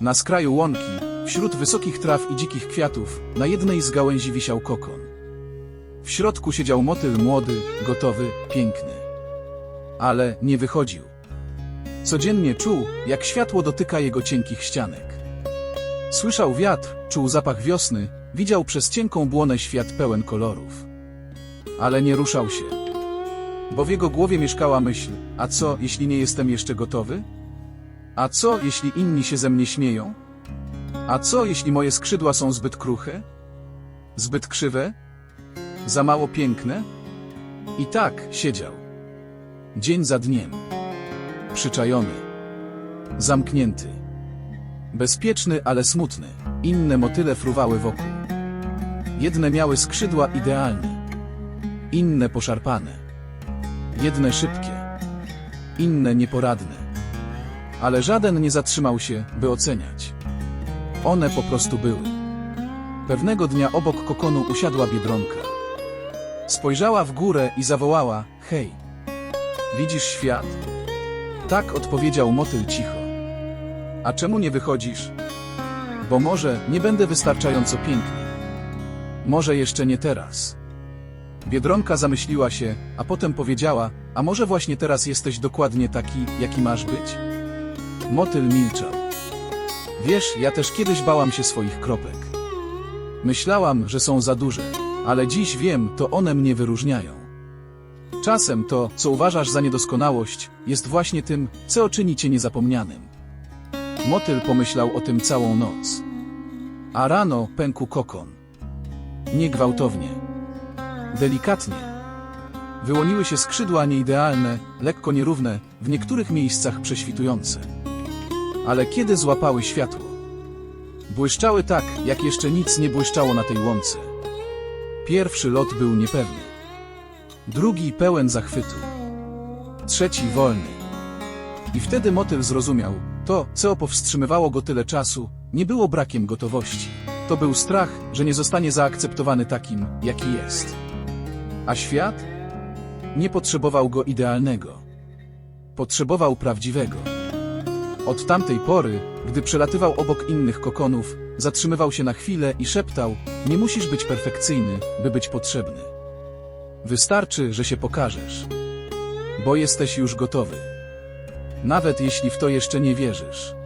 Na skraju łąki, wśród wysokich traw i dzikich kwiatów, na jednej z gałęzi wisiał kokon. W środku siedział motyl młody, gotowy, piękny. Ale nie wychodził. Codziennie czuł, jak światło dotyka jego cienkich ścianek. Słyszał wiatr, czuł zapach wiosny, widział przez cienką błonę świat pełen kolorów. Ale nie ruszał się. Bo w jego głowie mieszkała myśl, a co, jeśli nie jestem jeszcze gotowy? A co, jeśli inni się ze mnie śmieją? A co, jeśli moje skrzydła są zbyt kruche? Zbyt krzywe? Za mało piękne? I tak siedział. Dzień za dniem. Przyczajony. Zamknięty. Bezpieczny, ale smutny. Inne motyle fruwały wokół. Jedne miały skrzydła idealne. Inne poszarpane. Jedne szybkie. Inne nieporadne. Ale żaden nie zatrzymał się, by oceniać. One po prostu były. Pewnego dnia obok kokonu usiadła biedronka. Spojrzała w górę i zawołała: Hej, widzisz świat? Tak odpowiedział motyl cicho. A czemu nie wychodzisz? Bo może nie będę wystarczająco piękny. Może jeszcze nie teraz. Biedronka zamyśliła się, a potem powiedziała: A może właśnie teraz jesteś dokładnie taki, jaki masz być? Motyl milczał. Wiesz, ja też kiedyś bałam się swoich kropek. Myślałam, że są za duże, ale dziś wiem, to one mnie wyróżniają. Czasem to, co uważasz za niedoskonałość, jest właśnie tym, co czyni cię niezapomnianym. Motyl pomyślał o tym całą noc. A rano pękł kokon. Nie gwałtownie. Delikatnie. Wyłoniły się skrzydła nieidealne, lekko nierówne, w niektórych miejscach prześwitujące. Ale kiedy złapały światło? Błyszczały tak, jak jeszcze nic nie błyszczało na tej łące. Pierwszy lot był niepewny. Drugi pełen zachwytu. Trzeci wolny. I wtedy motyl zrozumiał, to, co powstrzymywało go tyle czasu, nie było brakiem gotowości. To był strach, że nie zostanie zaakceptowany takim, jaki jest. A świat? Nie potrzebował go idealnego. Potrzebował prawdziwego. Od tamtej pory, gdy przelatywał obok innych kokonów, zatrzymywał się na chwilę i szeptał: Nie musisz być perfekcyjny, by być potrzebny. Wystarczy, że się pokażesz. Bo jesteś już gotowy. Nawet jeśli w to jeszcze nie wierzysz.